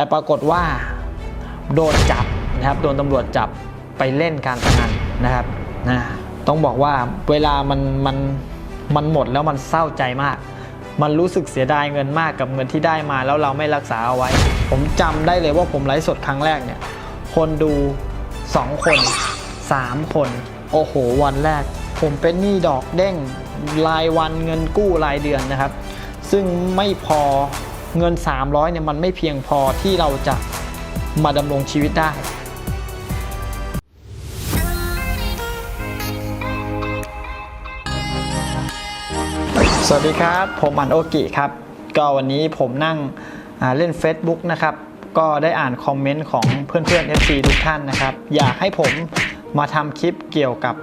แต่ปรากฏว่าโดนจับนะครับโดนตำรวจจับไปเล่นการพนันนะครับนะต้องบอกว่าเวลามันมันมันหมดแล้วมันเศร้าใจมาก มันรู้สึกเสียดายเงินมากกับเงินที่ได้มาแล้วเราไม่รักษาเอาไว้ ผมจำได้เลยว่าผมไลฟ์สดครั้งแรกเนี่ย คนดู 2 คน 3 คน โอ้โห วันแรก ผมเป็นหนี้ดอกเด้งรายวันเงินกู้รายเดือนนะครับ ซึ่งไม่พอ เงิน 300เนี่ยมันไม่เพียงพอที่เราจะมาดำรงชีวิตได้สวัสดีครับ ผมอันโอกิครับ ก็วันนี้ผมนั่งเล่น Facebook นะครับ ก็ได้อ่านคอมเมนต์ของเพื่อนๆ FC ทุกท่านนะครับ อยากให้ผมมาทำคลิปเกี่ยวกับ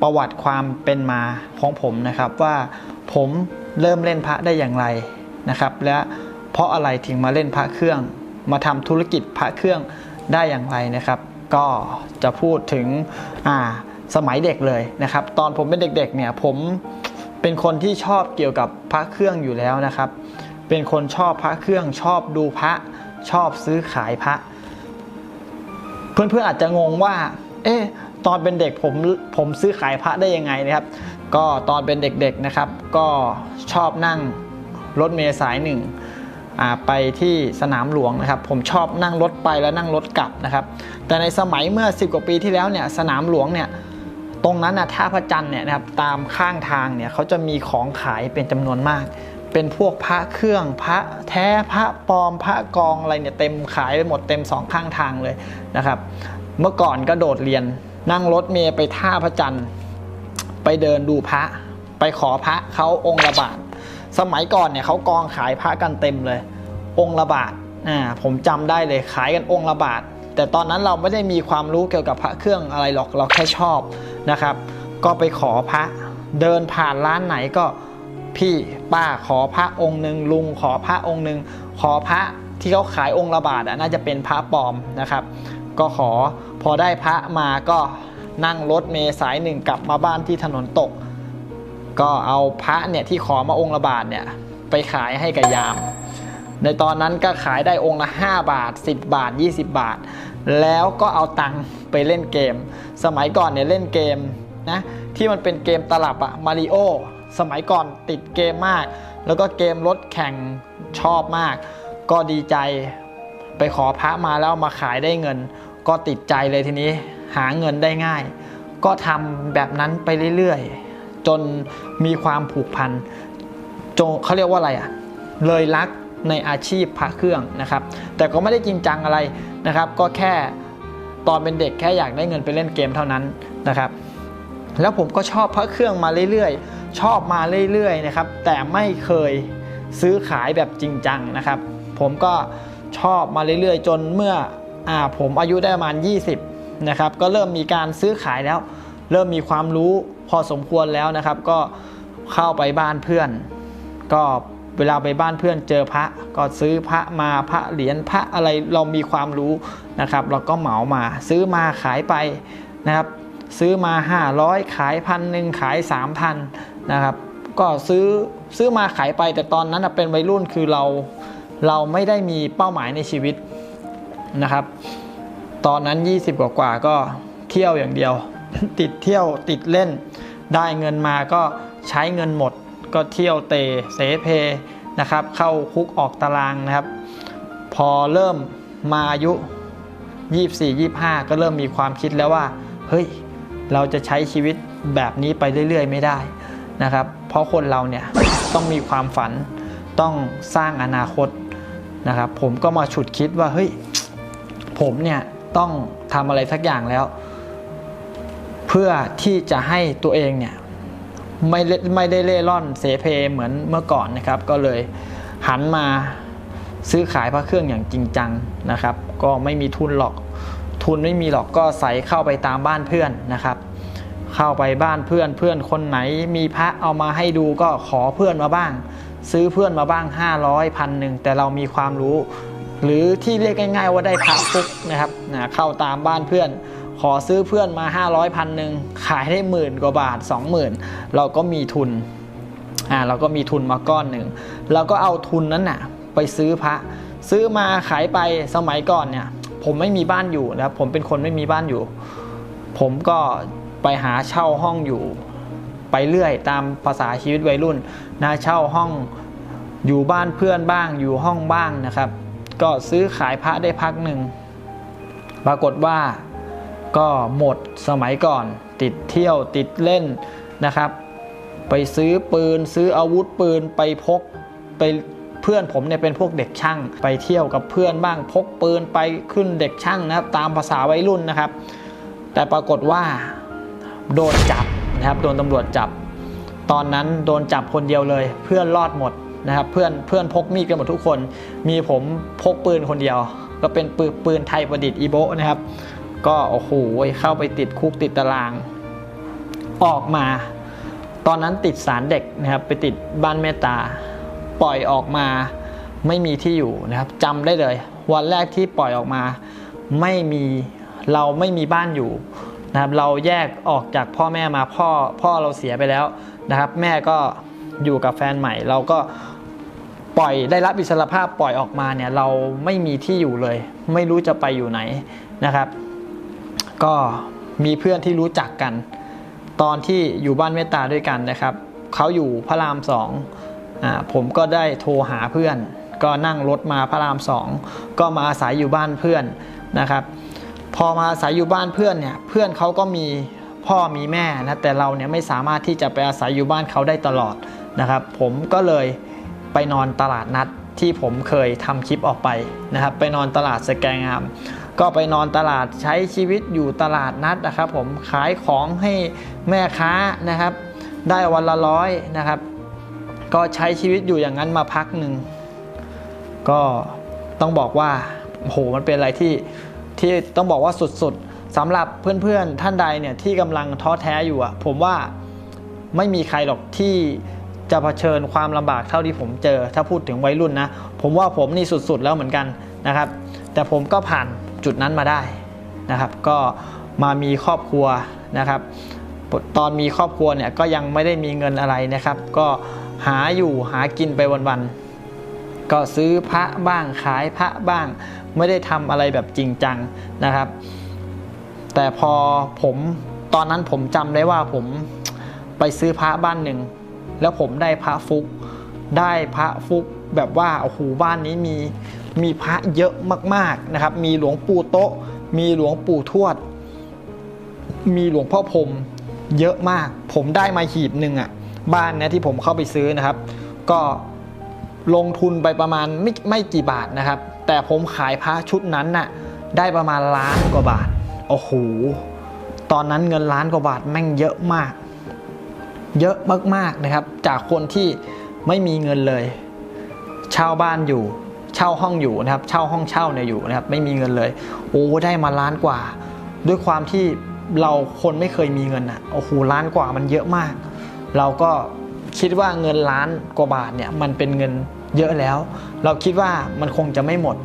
ประวัติความเป็นมาของผมนะครับ ว่าผมเริ่มเล่นพระได้อย่างไรนะครับ และ เพราะอะไรถึงมาเล่นพระเครื่อง มาทำธุรกิจพระเครื่องได้อย่างไรนะครับ ก็จะพูดถึงอ่าสมัยเด็กเลยนะครับ ตอนผมเป็นเด็กๆเนี่ยผมเป็นคนที่ชอบเกี่ยวกับพระเครื่องอยู่แล้วนะครับ เป็นคนชอบพระเครื่องชอบดูพระชอบซื้อขายพระ เพื่อนๆอาจจะงงว่า เอ๊ะตอนเป็นเด็กผมผมซื้อขายพระได้ยังไงนะครับ ก็ตอนเป็นเด็กๆนะครับ ก็ชอบนั่งรถเมล์สายหนึ่ง ไปที่สนามหลวงนะครับ ผมชอบนั่งรถไปแล้วนั่งรถกลับนะครับ แต่ในสมัยเมื่อ 10 กว่าปีที่แล้วเนี่ยสนามหลวงเนี่ยตรงนั้นนะท่าพระจันทร์เนี่ยนะครับตามข้างทางเนี่ยเขาจะมีของขายเป็นจำนวนมาก เป็นพวกพระเครื่องพระแท้พระปลอมพระกองอะไรเนี่ยเต็มขายไปหมดเต็มสองข้างทางเลยนะครับ เมื่อก่อนก็โดดเรียนนั่งรถเมย์ไปท่าพระจันทร์ไปเดินดูพระ ไปขอพระเขาองค์ละบาท สมัยก่อนเนี่ยเขากองขายพระกันเต็มเลย องค์ละบาทอ่าผมจำได้เลยขายกันองค์ละบาท แต่ตอนนั้นเราไม่ได้มีความรู้เกี่ยวกับพระเครื่องอะไรหรอกเราแค่ชอบนะครับ ก็ไปขอพระเดินผ่านร้านไหนก็พี่ป้าขอพระองค์หนึ่งลุงขอพระองค์หนึ่งขอพระที่เขาขายองค์ละบาทอะน่าจะเป็นพระปลอมนะครับ ก็ขอพอได้พระมาก็นั่งรถเมล์สายหนึ่งกลับมาบ้านที่ถนนตก ก็เอาพระเนี่ยที่ขอมาองค์ละบาทเนี่ยไปขายให้กับยาม ในตอนนั้นก็ขายได้องค์ละ 5 บาท 10 บาท 20 บาท แล้วก็เอาตังค์ไปเล่นเกม สมัยก่อนเนี่ยเล่นเกมนะที่มันเป็นเกมตลับอะมาริโอสมัยก่อนติดเกมมาก แล้วก็เกมรถแข่งชอบมาก ก็ดีใจไปขอพระมาแล้วมาขายได้เงิน ก็ติดใจเลยทีนี้หาเงินได้ง่าย ก็ทำแบบนั้นไปเรื่อยๆ จนมีความผูกพันจงเขาเรียกว่าอะไรอะเลยรักในอาชีพพระเครื่องนะครับ แต่ก็ไม่ได้จริงจังอะไรนะครับ ก็แค่ตอนเป็นเด็กแค่อยากได้เงินไปเล่นเกมเท่านั้นนะครับ แล้วผมก็ชอบพระเครื่องมาเรื่อยๆ ชอบมาเรื่อยๆนะครับ แต่ไม่เคยซื้อขายแบบจริงจังนะครับ ผมก็ชอบมาเรื่อยๆ จนเมื่ออผมอายุได้ประมาณ 20นะครับ ก็เริ่มมีการซื้อขายแล้ว เริ่มมีความรู้พอสมควรแล้วนะครับ ก็เข้าไปบ้านเพื่อน ก็เวลาไปบ้านเพื่อนเจอพระก็ซื้อพระมาพระเหรียญพระอะไรเรามีความรู้นะครับ เราก็เหมามาซื้อมาขายไปนะครับ ซื้อมา 500 ขายพันหนึ่งขาย 3,000นะครับ ก็ซื้อซื้อมาขายไปแต่ตอนนั้นเป็นวัยรุ่นคือเราเราไม่ได้มีเป้าหมายในชีวิตนะครับ ตอนนั้น 20 กว่ากว่าก็เที่ยวอย่างเดียว ติดเที่ยวติดเล่น ได้เงินมาก็ใช้เงินหมด ก็เที่ยวเตะเสเพนะครับ เข้าคุกออกตารางนะครับ พอเริ่มมาอายุ 24 25 ก็เริ่มมีความคิดแล้วว่า เฮ้ย เราจะใช้ชีวิตแบบนี้ไปเรื่อย ๆ ไม่ได้นะครับ เพราะคนเราเนี่ยต้องมีความฝันต้องสร้างอนาคตนะครับ ผมก็มาฉุดคิดว่าเฮ้ยผมเนี่ยต้องทำอะไรสักอย่างแล้ว เพื่อที่จะให้ตัวเองเนี่ยไม่เลไม่ได้เล่ร่อนเสเพเหมือนเมื่อก่อนนะครับ ก็เลยหันมาซื้อขายพระเครื่องอย่างจริงจังนะครับ ก็ไม่มีทุนหรอก ทุนไม่มีหรอกก็ใส่เข้าไปตามบ้านเพื่อนนะครับ เข้าไปบ้านเพื่อนเพื่อนคนไหนมีพระเอามาให้ดูก็ขอเพื่อนมาบ้าง ซื้อเพื่อนมาบ้าง 500พันหนึ่งแต่เรามีความรู้ หรือที่เรียกง่าย ๆ ว่าได้พระฟุกนะครับนะเข้าตามบ้านเพื่อน ขอซื้อเพื่อนมา 500พันหนึ่งขายได้หมื่นกว่าบาท 20,000 เราก็มีทุนอ่าเราก็มีทุนมาก้อนหนึ่งเราก็เอาทุนนั้นน่ะไปซื้อพระ ซื้อมาขายไปสมัยก่อนเนี่ย ผมไม่มีบ้านอยู่นะครับผมเป็นคนไม่มีบ้านอยู่ ผมก็ไปหาเช่าห้องอยู่ ไปเรื่อยตามภาษาชีวิตวัยรุ่นนะเช่าห้องอยู่บ้านเพื่อนบ้างอยู่ห้องบ้างนะครับ ก็ซื้อขายพระได้พักหนึ่งปรากฏว่า ก็หมดสมัยก่อน ติดเที่ยวติดเล่นนะครับ ไปซื้อปืนซื้ออาวุธปืนไปพกไปเพื่อนผมเนี่ยเป็นพวกเด็กช่าง ไปเที่ยวกับเพื่อนบ้างพกปืนไปขึ้นเด็กช่างนะครับตามภาษาวัยรุ่นนะครับ แต่ปรากฏว่าโดนจับนะครับโดนตำรวจจับ ตอนนั้นโดนจับคนเดียวเลย เพื่อนรอดหมดนะครับเพื่อนเพื่อนพกมีดกันหมดทุกคน มีผมพกปืนคนเดียว ก็เป็นปืนปืนไทยประดิษฐ์อีโบนะครับ ก็โอ้โหเข้าไปติดคุกติดตาราง ออกมา ตอนนั้นติดสารเด็กนะครับไปติดบ้านเมตตา ปล่อยออกมาไม่มีที่อยู่นะครับจำได้เลย วันแรกที่ปล่อยออกมา ไม่มีเราไม่มีบ้านอยู่นะครับเราแยกออกจากพ่อแม่มาพ่อพ่อเราเสียไปแล้วนะครับ แม่ก็อยู่กับแฟนใหม่ เราก็ปล่อยได้รับอิสรภาพปล่อยออกมาเนี่ยเราไม่มีที่อยู่เลย ไม่รู้จะไปอยู่ไหนนะครับ ก็มีเพื่อนที่รู้จักกัน ตอนที่อยู่บ้านเมตตาด้วยกันนะครับเขาอยู่พระรามสองอผมก็ได้โทรหาเพื่อน ก็นั่งรถมาพระรามสองก็มาอาศัยอยู่บ้านเพื่อนนะครับ พอมาอาศัยอยู่บ้านเพื่อนเนี่ยเพื่อนเขาก็มีพ่อมีแม่นะแต่เราเนี่ยไม่สามารถที่จะไปอาศัยอยู่บ้านเขาได้ตลอดนะครับ ผมก็เลยไปนอนตลาดนัดที่ผมเคยทำคลิปออกไปนะครับ ไปนอนตลาดสแกงาม ก็ไปนอนตลาดใช้ชีวิตอยู่ตลาดนัดนะครับ ผมขายของให้แม่ค้านะครับ ได้วันละร้อยนะครับ ก็ใช้ชีวิตอยู่อย่างนั้นมาพักหนึ่งก็ต้องบอกว่าโหมันเป็นอะไรที่ที่ต้องบอกว่าสุดๆสำหรับเพื่อนๆท่านใดเนี่ยที่กำลังท้อแท้อยู่อะผมว่าไม่มีใครหรอกที่จะเผชิญความลำบากเท่าที่ผมเจอ ถ้าพูดถึงวัยรุ่นนะ ผมว่าผมนี่สุดๆแล้วเหมือนกันนะครับ แต่ผมก็ผ่าน จุดนั้นมาได้นะครับ ก็มามีครอบครัวนะครับ ตอนมีครอบครัวเนี่ยก็ยังไม่ได้มีเงินอะไรนะครับ ก็หาอยู่หากินไปวันๆก็ซื้อพระบ้างขายพระบ้าง ไม่ได้ทำอะไรแบบจริงจังนะครับ แต่พอผมตอนนั้นผมจำได้ว่าผมไปซื้อพระบ้านหนึ่งแล้วผมได้พระฟุก ได้พระฟุกแบบว่าโอ้โหบ้านนี้มี มีพระเยอะมากๆนะครับ มีหลวงปู่โต๊ะ มีหลวงปู่ทวด มีหลวงพ่อพรมเยอะมาก ผมได้มาหีบหนึ่งอะบ้านเนี้ยที่ผมเข้าไปซื้อนะครับ ก็ลงทุนไปประมาณไม่ไม่กี่บาทนะครับ แต่ผมขายพระชุดนั้นน่ะได้ประมาณล้านกว่าบาท โอ้โห ตอนนั้นเงินล้านกว่าบาทแม่งเยอะมาก เยอะมากๆนะครับ จากคนที่ไม่มีเงินเลย เช่าบ้านอยู่ เช่าห้องอยู่นะครับเช่าห้องเช่าเนี่ยอยู่นะครับไม่มีเงินเลย โอ้ได้มาล้านกว่า ด้วยความที่เราคนไม่เคยมีเงินอะโอ้โหล้านกว่ามันเยอะมาก เราก็คิดว่าเงินล้านกว่าบาทเนี่ยมันเป็นเงินเยอะแล้ว เราคิดว่ามันคงจะไม่หมด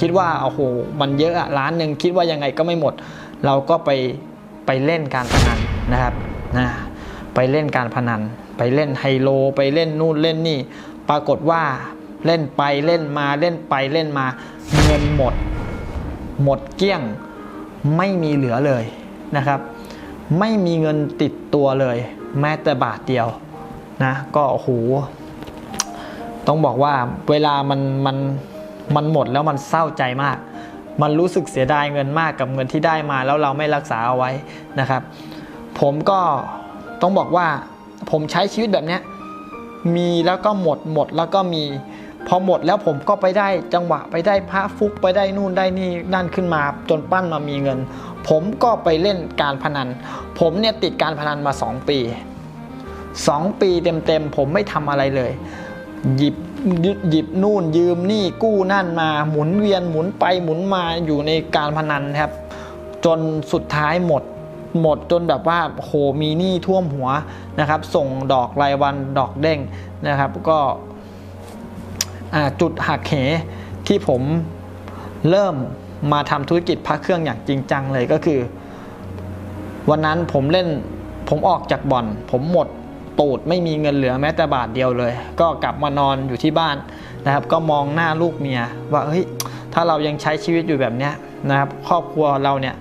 คิดว่าโอ้โหมันเยอะอะล้านหนึ่งคิดว่ายังไงก็ไม่หมด เราก็ไปไปเล่นการพนันนะครับนะไปเล่นการพนัน ไปเล่นไฮโล ไปเล่นนู่นเล่นนี่ ปรากฏว่า เล่นไปเล่นมาเล่นไปเล่นมาเงินหมด หมดเกลี้ยงไม่มีเหลือเลยนะครับ ไม่มีเงินติดตัวเลย แม้แต่บาทเดียวนะก็โอ้โหต้องบอกว่าเวลามันมันมันหมดแล้วมันเศร้าใจมาก มันรู้สึกเสียดายเงินมากกับเงินที่ได้มาแล้วเราไม่รักษาเอาไว้นะครับ ผมก็ต้องบอกว่าผมใช้ชีวิตแบบนี้มีแล้วก็หมดหมดแล้วก็มี พอหมดแล้วผมก็ไปได้จังหวะไปได้พระฟุกไปได้นู่นได้นี่นั่นขึ้นมาจนปั้นมามีเงิน ผมก็ไปเล่นการพนัน ผมเนี่ยติดการพนันมา 2 ปี 2 ปีเต็มๆผมไม่ทำอะไรเลย หยิบหยิบนู่นยืมนี่กู้นั่นมาหมุนเวียนหมุนไปหมุนมาอยู่ในการพนันครับ จนสุดท้ายหมดหมดจนแบบว่าโหมีหนี้ท่วมหัวนะครับ ส่งดอกรายวันดอกเด้งนะครับ ก็ จุดหักเหที่ผมเริ่มมาทำธุรกิจพระเครื่องอย่างจริงจังเลยก็คือ วันนั้นผมเล่นผมออกจากบ่อน ผมหมดตูดไม่มีเงินเหลือแม้แต่บาทเดียวเลย ก็กลับมานอนอยู่ที่บ้านนะครับ ก็มองหน้าลูกเมียว่าเฮ้ยถ้าเรายังใช้ชีวิตอยู่แบบเนี้ยนะครับ ครอบครัวเราเนี่ย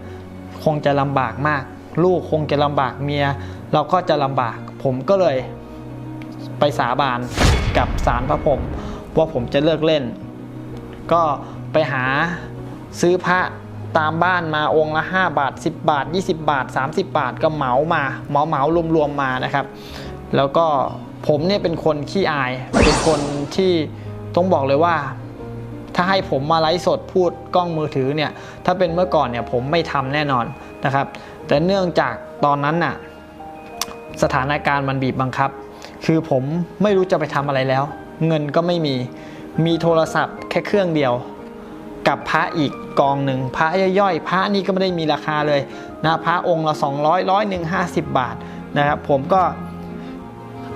คงจะลำบากมาก ลูกคงจะลำบากเมีย เราก็จะลำบาก ผมก็เลยไปสาบานกับสารพระพรหม ว่าผมจะเลิกเล่น ก็ไปหาซื้อพระตามบ้านมาองค์ละ 5 บาท 10 บาท 20 บาท 30 บาทก็เหมามาเหมาเหมารวมๆมานะครับ แล้วก็ผมเนี่ยเป็นคนขี้อาย เป็นคนที่ต้องบอกเลยว่า ถ้าให้ผมมาไลฟ์สดพูดกล้องมือถือเนี่ย ถ้าเป็นเมื่อก่อนเนี่ยผมไม่ทำแน่นอนนะครับ แต่เนื่องจากตอนนั้นน่ะสถานการณ์มันบีบบังคับ คือผมไม่รู้จะไปทำอะไรแล้ว เงินก็ไม่มี มีโทรศัพท์แค่เครื่องเดียว กับพระอีกกองหนึ่งพระย่อยๆ พระนี่ก็ไม่ได้มีราคาเลยนะพระองค์ละ200ร้อยหนึ่งห้าสิบบาทนะครับ ผมก็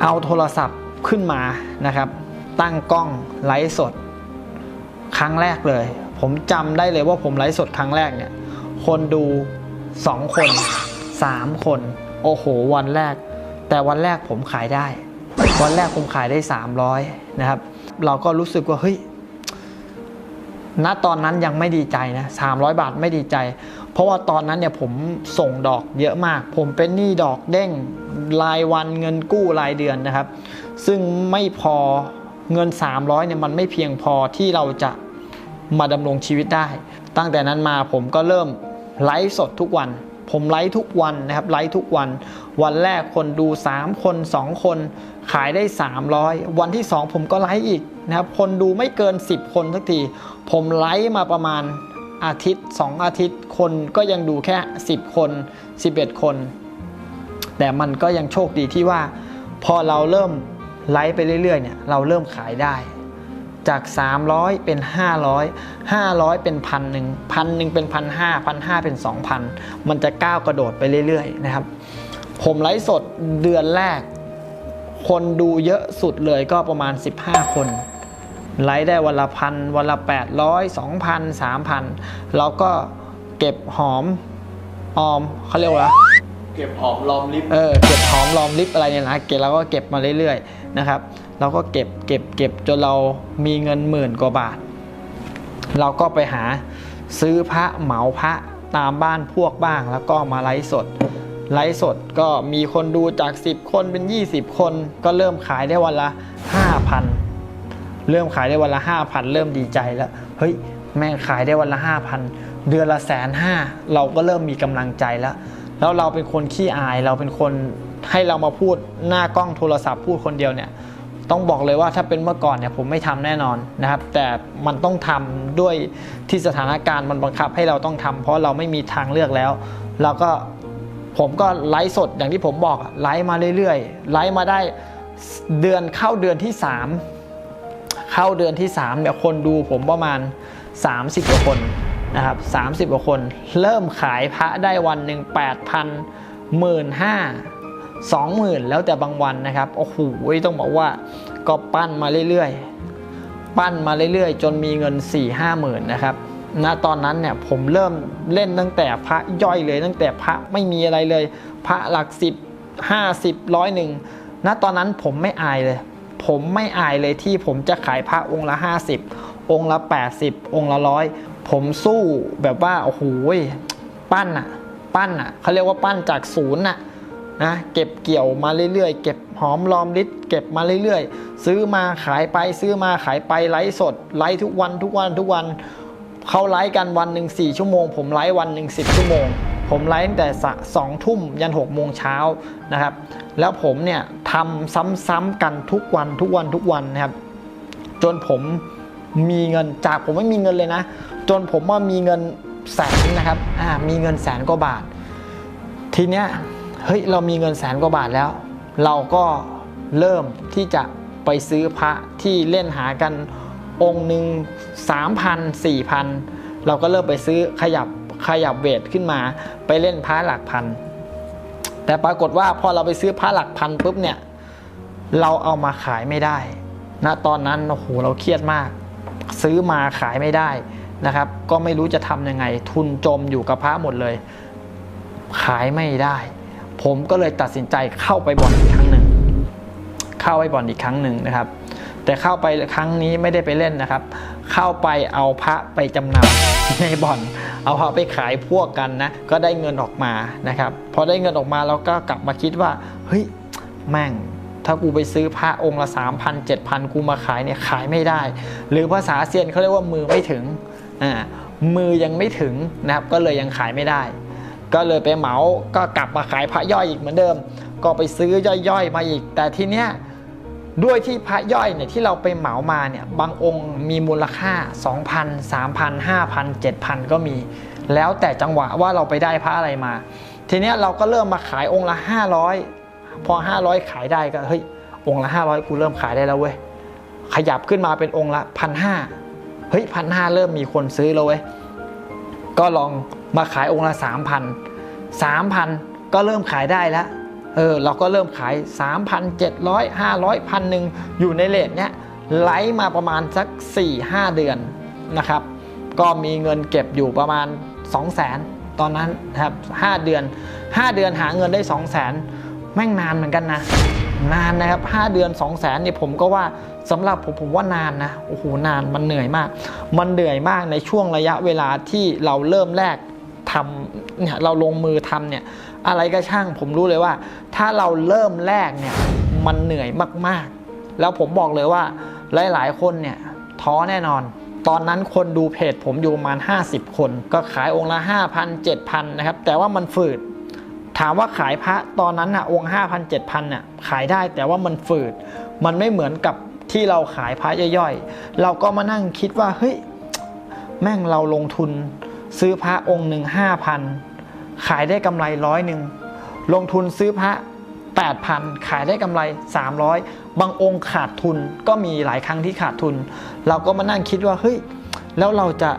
เอาโทรศัพท์ขึ้นมานะครับ ตั้งกล้องไลฟ์สด ครั้งแรกเลย ผมจำได้เลยว่าผมไลฟ์สดครั้งแรกเนี่ย คนดู 2 คน 3 คน โอ้โห วันแรก แต่วันแรกผมขายได้ วันแรกผมขายได้ 300 นะครับ เราก็รู้สึกว่าเฮ้ยณตอนนั้นยังไม่ดีใจนะ300 บาทไม่ดีใจ เพราะว่าตอนนั้นเนี่ยผมส่งดอกเยอะมาก ผมเป็นหนี้ดอกเด้งรายวันเงินกู้รายเดือนนะครับ ซึ่งไม่พอเงิน 300เนี่ยมันไม่เพียงพอที่เราจะมาดำรงชีวิตได้ ตั้งแต่นั้นมาผมก็เริ่มไลฟ์สดทุกวัน ผมไลฟ์ทุกวันนะครับไลฟ์ทุกวัน วันแรกคนดู 3 คน 2 คน ขายได้ 300 วันที่ 2 ผมก็ไลฟ์อีกนะครับคนดูไม่เกิน 10 คนสักที ผมไลฟ์มาประมาณอาทิตย์ 2 อาทิตย์คนก็ยังดูแค่ 10 คน 11 คน แต่มันก็ยังโชคดีที่ว่า พอเราเริ่มไลฟ์ไปเรื่อยๆเนี่ยเราเริ่มขายได้ จาก 300 เป็น 500 500 เป็นพันหนึ่งพันหนึ่งเป็นพันห้าพันห้าเป็น 2,000 มันจะก้าวกระโดดไปเรื่อยๆนะครับ ผมไลฟ์สดเดือนแรก คนดูเยอะสุดเลยก็ประมาณ 15 คนไลฟ์ได้วันละพันวันละ 800 2,000 3,000 แล้วก็เก็บหอมออมเขาเรียกว่าเก็บหอมรอมริบเออเก็บหอมรอมริบอะไรเนี่ยนะเก็บเราก็เก็บมาเรื่อยๆนะครับ เราก็เก็บเก็บเก็บจนเรามีเงินหมื่นกว่าบาท เราก็ไปหาซื้อพระเหมาพระตามบ้านพวกบ้างแล้วก็มาไลฟ์สด ไลฟ์สดก็มีคนดูจาก 10 คนเป็น 20 คน ก็เริ่มขายได้วันละ 5,000 เริ่มขายได้วันละ 5,000 เริ่มดีใจแล้ว เฮ้ย แม่งขายได้วันละ 5,000 เดือนละแสนห้าเราก็เริ่มมีกำลังใจแล้ว แล้วเราเป็นคนขี้อายเราเป็นคนให้เรามาพูดหน้ากล้องโทรศัพท์พูดคนเดียวเนี่ย ต้องบอกเลยว่าถ้าเป็นเมื่อก่อนเนี่ยผมไม่ทำแน่นอนนะครับ แต่มันต้องทำด้วยที่สถานการณ์มันบังคับให้เราต้องทำเพราะเราไม่มีทางเลือกแล้วเราก็ผมก็ไลฟ์สดอย่างที่ผมบอกไลฟ์มาเรื่อยๆไลฟ์มาได้เดือนเข้าเดือนที่ 3 เข้าเดือนที่3เนี่ยคนดูผมประมาณ 30กว่าคนนะครับ30กว่าคน เริ่มขายพระได้วันหนึ่ง8,000หมื่นห้า สองหมื่นแล้วแต่บางวันนะครับโอ้โหต้องบอกว่าก็ปั้นมาเรื่อยๆ ปั้นมาเรื่อยๆ จนมีเงิน4ี่ห้าหมื่นนะครับณตอนนั้นเนี่ยผมเริ่มเล่นตั้งแต่พระย่อยเลย ตั้งแต่พระไม่มีอะไรเลย พระหลักสิบห้าสิบร้อยหนึ่งณตอนนั้นผมไม่อายเลย ผมไม่อายเลยที่ผมจะขายพระองค์ละ 50 องค์ละ 80 องค์ละร้อยผมสู้แบบว่าโอ้โหปั้นอะปั้นอะเขาเรียกว่าปั้นจากศูนย์อะ นะเก็บเกี่ยวมาเรื่อยๆ เก็บหอมรอมริดเก็บมาเรื่อยๆ ซื้อมาขายไปซื้อมาขายไปไลฟ์สดไลฟ์ทุกวันทุกวันทุกวันเขาไลฟ์กันวันหนึ่งสี่ชั่วโมง ผมไลฟ์วันหนึ่งสิบชั่วโมง ผมไลฟ์ตั้งแต่สองทุ่มยันหกโมงเช้านะครับ แล้วผมเนี่ยทำซ้ำๆกันทุกวันทุกวันทุกวันนะครับ จนผมมีเงินจากผมไม่มีเงินเลยนะ จนผมว่ามีเงินแสนนะครับอ่ามีเงินแสนกว่าบาท ทีเนี้ย เฮ้ยเรามีเงินแสนกว่าบาทแล้ว เราก็เริ่มที่จะไปซื้อพระที่เล่นหากันองค์หนึ่งสามพันสี่พันเราก็เริ่มไปซื้อขยับขยับเวทขึ้นมาไปเล่นพระหลักพัน แต่ปรากฏว่าพอเราไปซื้อพระหลักพันปุ๊บเนี่ยเราเอามาขายไม่ได้ณตอนนั้นโอ้โหเราเครียดมาก ซื้อมาขายไม่ได้นะครับ ก็ไม่รู้จะทำยังไง ทุนจมอยู่กับพระหมดเลย ขายไม่ได้ ผมก็เลยตัดสินใจเข้าไปบ่อนอีกครั้งหนึ่ง เข้าไปบ่อนอีกครั้งหนึ่งนะครับแแต่เข้าไปครั้งนี้ไม่ได้ไปเล่นนะครับ เข้าไปเอาพระไปจำนำในบ่อน เอาพระไปขายพวกกันนะ ก็ได้เงินออกมานะครับ พอได้เงินออกมาเราก็กลับมาคิดว่า เฮ้ย แม่งถ้ากูไปซื้อพระองค์ละ 3,000 7,000 กูมาขายเนี่ยขายไม่ได้ หรือภาษาเซียนเขาเรียกว่ามือไม่ถึง อ่า มือยังไม่ถึงนะครับ ก็เลยยังขายไม่ได้ ก็เลยไปเหมาก็กลับมาขายพระย่อยอีกเหมือนเดิม ก็ไปซื้อย่อยๆมาอีก แต่ทีเนี้ยด้วยที่พระย่อยเนี่ยที่เราไปเหมามาเนี่ยบางองค์มีมูลค่า 2,000 3,000 5,000 7,000 ก็มี แล้วแต่จังหวะว่าเราไปได้พระอะไรมา ทีเนี้ยเราก็เริ่มมาขายองค์ละ 500 พอ 500 ขายได้ก็เฮ้ยองค์ละ 500กูเริ่มขายได้แล้วเว้ยขยับขึ้นมาเป็นองค์ละพันห้าเฮ้ยพันห้าเริ่มมีคนซื้อแล้วเว้ยก็ลอง มาขายองค์ละสามพันสามพันก็เริ่มขายได้แล้วเออเราก็เริ่มขาย 3,700 500พันหนึ่งอยู่ในเลทเนี้ยไหลมาประมาณสัก 4-5 เดือนนะครับ ก็มีเงินเก็บอยู่ประมาณ 2 0 0 0 0 0 ตอนนั้นครับ 5 เดือน 5 เดือนหาเงินได้ 2 0 0 0 0 0 แม่งนานเหมือนกันนะ นานนะครับ 5 เดือน 2 0 0 0 0 0นี่ผมก็ว่าสำหรับผมผมว่านานนะ โอ้โห นานมันเหนื่อยมาก มันเหนื่อยมากในช่วงระยะเวลาที่เราเริ่มแรก ทำเนี่ยเราลงมือทำเนี่ยอะไรก็ช่างผมรู้เลยว่า ถ้าเราเริ่มแรกเนี่ยมันเหนื่อยมากๆ แล้วผมบอกเลยว่าหลาย ๆ คนเนี่ยท้อแน่นอน ตอนนั้นคนดูเพจผมอยู่ประมาณ 50 คน ก็ขายองค์ละ 5,000 7,000 นะครับ แต่ว่ามันฝืด ถามว่าขายพระตอนนั้นนะองค์ 5,000 7,000น่ะขายได้แต่ว่ามันฝืด มันไม่เหมือนกับที่เราขายพระย่อยๆ เราก็มานั่งคิดว่าเฮ้ยแม่งเราลงทุน ซื้อพระองค์หนึ่งห้าพันขายได้กำไรร้อยหนึ่งลงทุนซื้อพระ8,000 ขายได้กำไร 300 บางองค์ขาดทุนก็มีหลายครั้งที่ขาดทุน เราก็มานั่งคิดว่าเฮ้ยแล้วเราจะ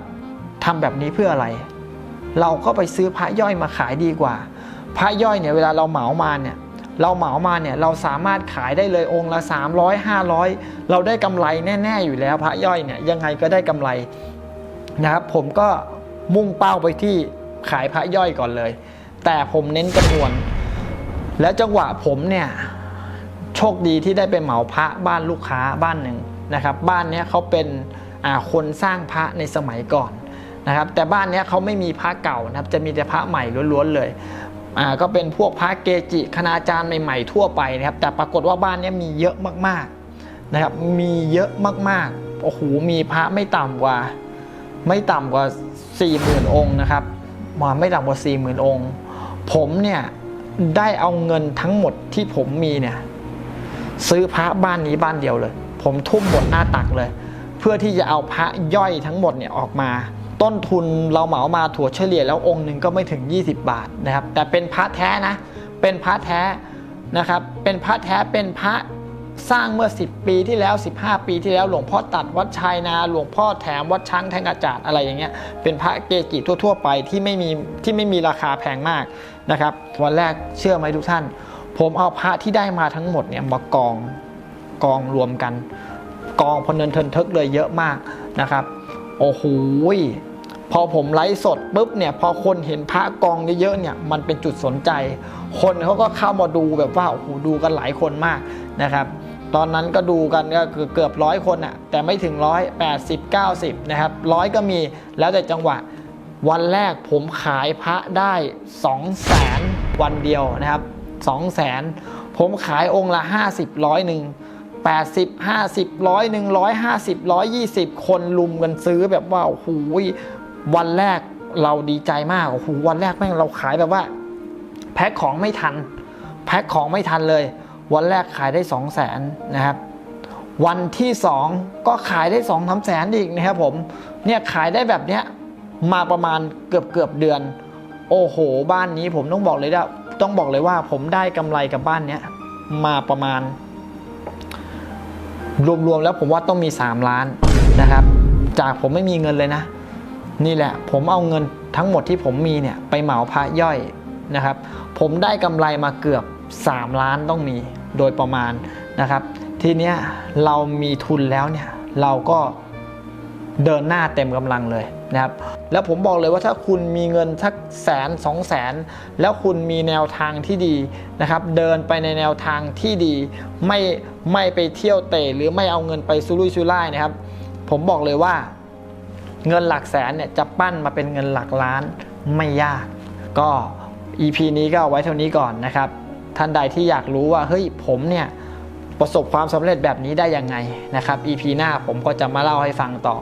ทำแบบนี้เพื่ออะไร เราก็ไปซื้อพระย่อยมาขายดีกว่า พระย่อยเนี่ยเวลาเราเหมามาเนี่ยเราเหมามาเนี่ยเราสามารถขายได้เลยองค์ละ 300 500 เราได้กำไรแน่ ๆ อยู่แล้วพระย่อยเนี่ยยังไงก็ได้กำไรนะครับผมก็ มุ่งเป้าไปที่ขายพระย่อยก่อนเลย แต่ผมเน้นจำนวน แล้วจังหวะผมเนี่ยโชคดีที่ได้ไปเหมาพระบ้านลูกค้าบ้านหนึ่งนะครับ บ้านนี้เขาเป็นคนสร้างพระในสมัยก่อนนะครับ แต่บ้านนี้เขาไม่มีพระเก่านะครับ จะมีแต่พระใหม่ล้วนๆเลยก็เป็นพวกพระเกจิคณาจารย์ใหม่ๆทั่วไปนะครับ แต่ปรากฏว่าบ้านนี้มีเยอะมากๆนะครับ มีเยอะมากๆโอ้โหมีพระไม่ต่ำกว่า ไม่ต่ำกว่า 40,000 องค์นะครับมาไม่ต่ำกว่า 40,000 องค์ ผมเนี่ยได้เอาเงินทั้งหมดที่ผมมีเนี่ยซื้อพระบ้านนี้บ้านเดียวเลย ผมทุ่มหมดหน้าตักเลย เพื่อที่จะเอาพระย่อยทั้งหมดเนี่ยออกมา ต้นทุนเราเหมามาถั่วเฉลี่ยแล้วองค์หนึ่งก็ไม่ถึง 20 บาทนะครับ แต่เป็นพระแท้นะ เป็นพระแท้นะครับ เป็นพระแท้เป็นพระ สร้างเมื่อ 10 ปีที่แล้ว 15 ปีที่แล้วหลวงพ่อตัดวัดชัยนา หลวงพ่อแถมวัดช้างแทงกระจาดอะไรอย่างเงี้ยเป็นพระเกจิทั่ว ๆ ไปที่ไม่มีที่ไม่มีราคาแพงมากนะครับวันแรกเชื่อไหมทุกท่าน ผมเอาพระที่ได้มาทั้งหมดเนี่ยมากองกองรวมกัน กองพนเนินเทินทึกเลยเยอะมากนะครับโอ้โหพอผมไลฟ์สดปุ๊บเนี่ยพอคนเห็นพระกองเยอะๆเนี่ยมันเป็นจุดสนใจ คนเขาก็เข้ามาดูแบบว่าโอ้โหดูกันหลายคนมากนะครับ ตอนนั้นก็ดูกันก็คือเกือบร้อยคนอะแต่ไม่ถึงร้อยแปดสิบเก้าสิบนะครับร้อยก็มีแล้วแต่จังหวะ วันแรกผมขายพระได้2 0 0แสนวันเดียวนะครับ2 0 0แสนผมขายองค์ละ50ร้อยหนึ่ง80 50ร้อยหนึ่งร้อยห้าสิบร้อยยี่สิบคนลุมกันซื้อแบบว่าโอ้โหวันแรกเราดีใจมากโอ้โหวันแรกแม่งเราขายแบบว่า แพ็คของไม่ทัน แพ็คของไม่ทันเลย วันแรกขายได้ 2 0 0แสนนะครับ วันที่ 2 ก็ขายได้2องสามแสนอีกนะครับผม เนี่ยขายได้แบบเนี้ยมาประมาณเกือบเกือบเดือน โอ้โห บ้านนี้ผมต้องบอกเลยว่าต้องบอกเลยว่า ผมได้กำไรกับบ้านเนี้ยมาประมาณ รวมๆแล้วผมว่าต้องมี 3 ล้านนะครับ จากผมไม่มีเงินเลยนะ นี่แหละ ผมเอาเงินทั้งหมดที่ผมมีเนี่ยไปเหมาพระย่อยนะครับ ผมได้กำไรมาเกือบ 3 ล้านต้องมี โดยประมาณนะครับ ทีเนี้ยเรามีทุนแล้วเนี่ยเราก็เดินหน้าเต็มกำลังเลยนะครับ แล้วผมบอกเลยว่าถ้าคุณมีเงินสักแสนสองแสนแล้วคุณมีแนวทางที่ดีนะครับ เดินไปในแนวทางที่ดี ไม่ไม่ไปเที่ยวเตะหรือไม่เอาเงินไปซุรุ่ยซุร่ายนะครับ ผมบอกเลยว่าเงินหลักแสนเนี่ยจะปั้นมาเป็นเงินหลักล้านไม่ยาก ก็ EP นี้ก็เอาไว้เท่านี้ก่อนนะครับ ท่านใดที่อยากรู้ว่าเฮ้ยผมเนี่ยประสบความสำเร็จแบบนี้ได้ยังไงนะครับ EP หน้าผมก็จะมาเล่าให้ฟังต่อ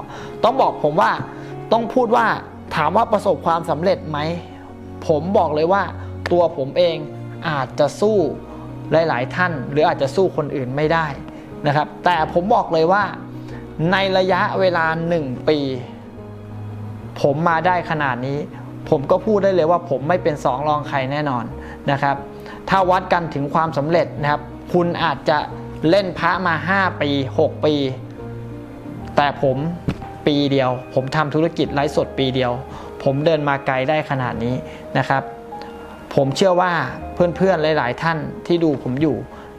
ต้องบอกผมว่าต้องพูดว่าถามว่าประสบความสำเร็จไหม ผมบอกเลยว่าตัวผมเองอาจจะสู้หลาย ๆ ท่าน หรืออาจจะสู้คนอื่นไม่ได้นะครับ แต่ผมบอกเลยว่าในระยะเวลา 1 ปี ผมมาได้ขนาดนี้ ผมก็พูดได้เลยว่าผมไม่เป็นสองรองใครแน่นอนนะครับ ถ้าวัดกันถึงความสำเร็จนะครับ คุณอาจจะเล่นพระมา 5 ปี 6 ปี แต่ผมปีเดียว ผมทำธุรกิจไลฟ์สดปีเดียว ผมเดินมาไกลได้ขนาดนี้นะครับ ผมเชื่อว่าเพื่อนๆหลาย ๆ ท่านที่ดูผมอยู่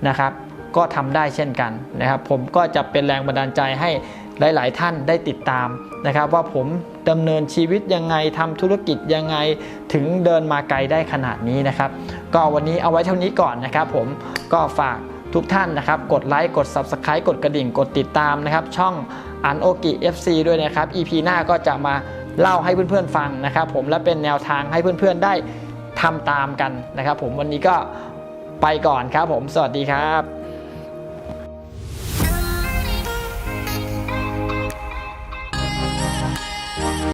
นะครับ ก็ทำได้เช่นกันนะครับ ผมก็จะเป็นแรงบันดาลใจให้ หลาย ๆ ท่านได้ติดตามนะครับ ว่าผมดำเนินชีวิตยังไงทำธุรกิจยังไงถึงเดินมาไกลได้ขนาดนี้นะครับ ก็วันนี้เอาไว้เท่านี้ก่อนนะครับ ผมก็ฝากทุกท่านนะครับ กดไลค์กด Subscribe กดกระดิ่งกดติดตามนะครับ ช่องอันโอกิ FC ด้วยนะครับ EP หน้าก็จะมาเล่าให้เพื่อนๆฟังนะครับ ผมและเป็นแนวทางให้เพื่อนๆได้ทำตามกันนะครับ ผมวันนี้ก็ไปก่อนครับผม สวัสดีครับ